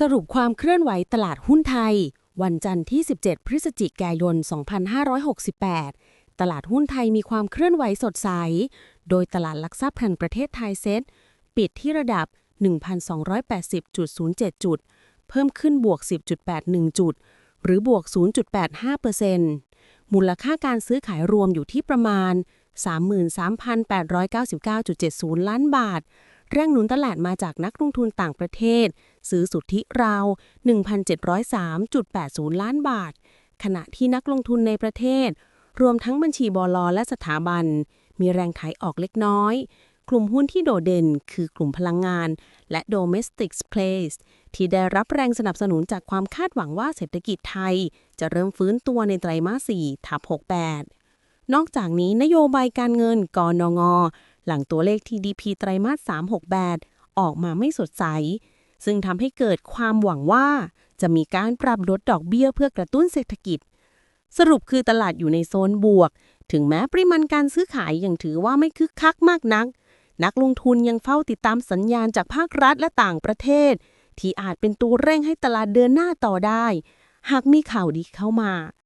สรุปความเคลื่อนไหวตลาดหุ้นไทย วันจันทร์ที่ 17 พฤศจิกายน 2568 ตลาดหุ้นไทยมีความเคลื่อนไหวสดใส โดยตลาดหลักทรัพย์แห่งประเทศไทยเซ็ตปิดที่ระดับ 1,280.07 จุด เพิ่มขึ้นบวก 10.81 จุด หรือบวก 0.85%มูลค่าการซื้อขายรวมอยู่ที่ประมาณ 33,899.70 ล้านบาท แรงหนุนตลาดมาจากนักลงทุนต่างประเทศ ซื้อสุทธิราว 1,703.80 ล้านบาท ขณะที่นักลงทุนในประเทศ รวมทั้งบัญชีบลและสถาบัน มีแรงขายออกเล็กน้อย กลุ่มหุ้นที่โดดเด่นคือกลุ่มพลังงาน และ Domestic Place ที่ได้รับแรงสนับสนุนจากความคาดหวังว่าเศรษฐกิจไทย จะเริ่มฟื้นตัวในไตรมาส4ทับ68นอกจากนี้นโยบายการเงินกนง หลังตัวเลข TDP ไตรมาส 368 ออกมาไม่สดใส ซึ่งทำให้เกิดความหวังว่า จะมีการปรับลดดอกเบี้ยเพื่อกระตุ้นเศรษฐกิจ สรุปคือตลาดอยู่ในโซนบวก ถึงแม้ปริมาณการซื้อขายยังถือว่าไม่คึกคักมากนัก นักลงทุนยังเฝ้าติดตามสัญญาณจากภาครัฐและต่างประเทศ ที่อาจเป็นตัวเร่งให้ตลาดเดินหน้าต่อได้ หากมีข่าวดีเข้ามา